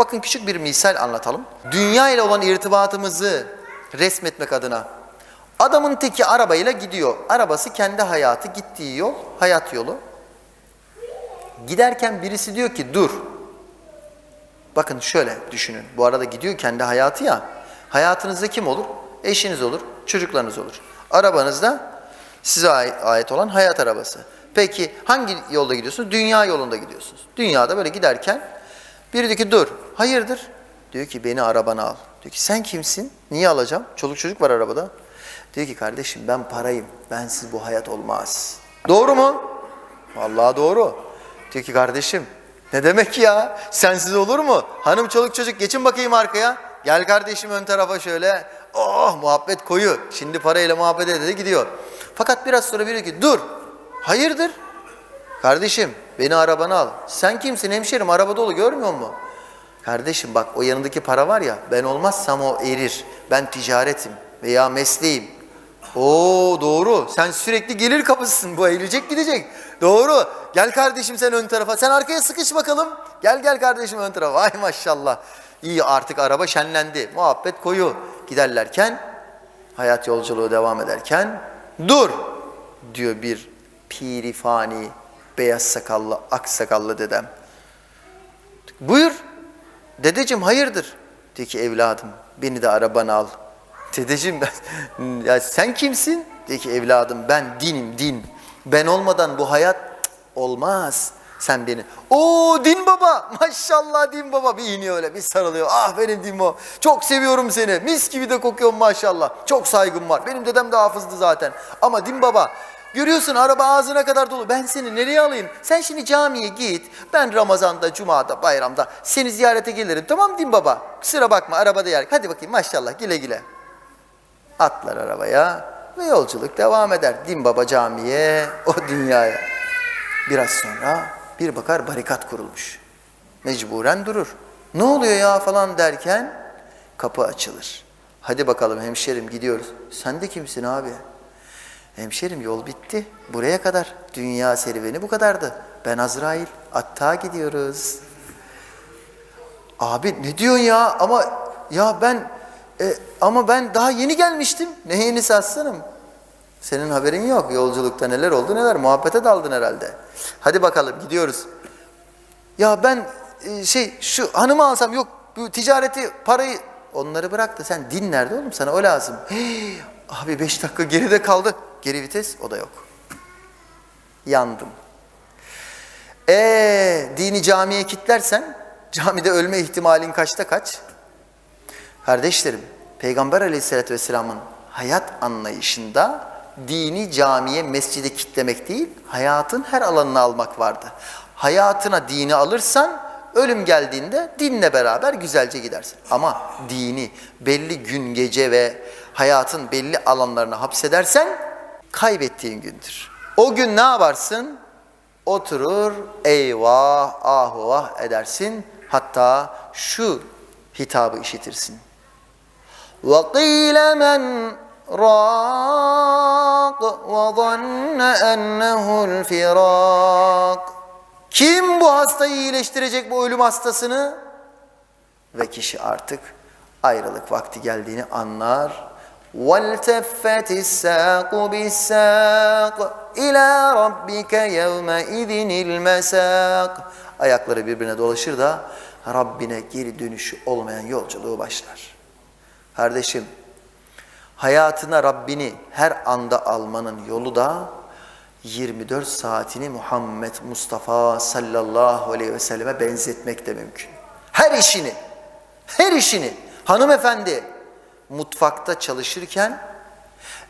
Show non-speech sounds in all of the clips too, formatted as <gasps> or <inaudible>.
Bakın küçük bir misal anlatalım. Dünya ile olan irtibatımızı resmetmek adına. Adamın teki arabayla gidiyor. Arabası kendi hayatı, gittiği yol, hayat yolu. Giderken birisi diyor ki dur. Bakın şöyle düşünün. Bu arada gidiyor kendi hayatı ya. Hayatınızda kim olur? Eşiniz olur, çocuklarınız olur. Arabanızda size ait, olan hayat arabası. Peki hangi yolda gidiyorsunuz? Dünya yolunda gidiyorsunuz. Dünyada böyle giderken biri diyor ki dur. Hayırdır? Diyor ki beni arabana al. Diyor ki sen kimsin? Niye alacağım? Çoluk çocuk var arabada. Diyor ki kardeşim ben parayım. Bensiz bu hayat olmaz. Doğru mu? Vallahi doğru. Diyor ki kardeşim ne demek ya? Sensiz olur mu? Hanım çoluk çocuk geçin bakayım arkaya. Gel kardeşim ön tarafa şöyle. Oh muhabbet koyu. Şimdi parayla muhabbet ede gidiyor. Fakat biraz sonra biri diyor ki dur. Hayırdır? Kardeşim beni arabana al. Sen kimsin hemşerim araba dolu görmüyor musun? Kardeşim bak o yanındaki para var ya ben olmazsam o erir. Ben ticaretim veya mesleğim. Oo doğru. Sen sürekli gelir kapısısın. Bu eğilecek gidecek. Doğru. Gel kardeşim sen ön tarafa. Sen arkaya sıkış bakalım. Gel gel kardeşim ön tarafa. Ay maşallah. İyi artık araba şenlendi. Muhabbet koyu. Giderlerken hayat yolculuğu devam ederken dur diyor bir pirifani beyaz sakallı ak sakallı dedem. Buyur. Dedeciğim hayırdır? Diyor ki evladım beni de arabana al. Dedeciğim ben, <laughs> ya sen kimsin? Diyor ki evladım ben dinim din. Ben olmadan bu hayat olmaz. Sen beni. O din baba. <laughs> Maşallah din baba. Bir iniyor öyle bir sarılıyor. Ah benim din baba. Çok seviyorum seni. Mis gibi de kokuyorum maşallah. Çok saygım var. Benim dedem de hafızdı zaten. Ama din baba Görüyorsun araba ağzına kadar dolu. Ben seni nereye alayım? Sen şimdi camiye git. Ben Ramazan'da, Cuma'da, bayramda seni ziyarete gelirim. Tamam din baba? Kusura bakma arabada yer. Hadi bakayım maşallah güle güle. Atlar arabaya ve yolculuk devam eder. Din baba camiye, o dünyaya. Biraz sonra bir bakar barikat kurulmuş. Mecburen durur. Ne oluyor ya falan derken kapı açılır. Hadi bakalım hemşerim gidiyoruz. Sen de kimsin abi? Hemşerim yol bitti. Buraya kadar. Dünya serüveni bu kadardı. Ben Azrail. Atta gidiyoruz. Abi ne diyorsun ya? Ama ya ben e, ama ben daha yeni gelmiştim. Ne yenisi aslanım? Senin haberin yok. Yolculukta neler oldu neler. Muhabbete daldın herhalde. Hadi bakalım gidiyoruz. Ya ben e, şey şu hanımı alsam yok bu ticareti parayı onları bırak da sen din nerede oğlum sana o lazım. Hey, <gasps> abi beş dakika geride kaldı. Geri vites o da yok. Yandım. Ee, dini camiye kitlersen camide ölme ihtimalin kaçta kaç? Kardeşlerim, Peygamber aleyhissalatü vesselamın hayat anlayışında dini camiye, mescide kitlemek değil, hayatın her alanını almak vardı. Hayatına dini alırsan, ölüm geldiğinde dinle beraber güzelce gidersin. Ama dini belli gün, gece ve hayatın belli alanlarına hapsedersen, kaybettiğin gündür. O gün ne yaparsın? Oturur, eyvah, ah vah edersin. Hatta şu hitabı işitirsin. وَقِيلَ مَنْ رَاقٍ وَظَنَّ أَنَّهُ الْفِرَاقِ Kim bu hastayı iyileştirecek bu ölüm hastasını? Ve kişi artık ayrılık vakti geldiğini anlar. وَالْتَفَّتِ السَّاقُ بِالسَّاقِ إِلَى رَبِّكَ يَوْمَئِذٍ الْمَسَاقِ Ayakları birbirine dolaşır da Rabbine geri dönüşü olmayan yolculuğu başlar. Kardeşim, hayatına Rabbini her anda almanın yolu da 24 saatini Muhammed Mustafa sallallahu aleyhi ve selleme benzetmek de mümkün. Her işini, her işini hanımefendi mutfakta çalışırken,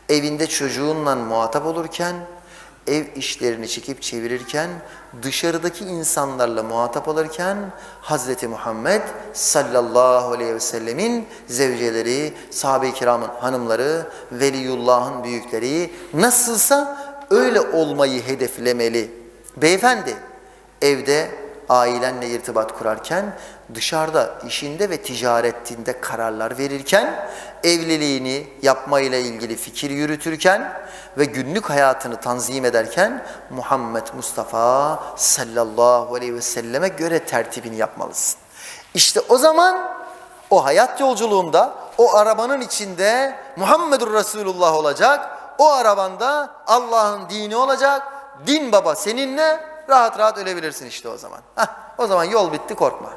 evinde çocuğunla muhatap olurken, ev işlerini çekip çevirirken, dışarıdaki insanlarla muhatap olurken Hazreti Muhammed sallallahu aleyhi ve sellemin zevceleri, sahabe-i kiramın hanımları, veliyullahın büyükleri nasılsa öyle olmayı hedeflemeli. Beyefendi evde ailenle irtibat kurarken, dışarıda işinde ve ticaretinde kararlar verirken, evliliğini yapmayla ilgili fikir yürütürken ve günlük hayatını tanzim ederken Muhammed Mustafa sallallahu aleyhi ve selleme göre tertibini yapmalısın. İşte o zaman o hayat yolculuğunda o arabanın içinde Muhammedur Resulullah olacak. O arabanda Allah'ın dini olacak. Din baba seninle rahat rahat ölebilirsin işte o zaman. Hah, o zaman yol bitti korkma.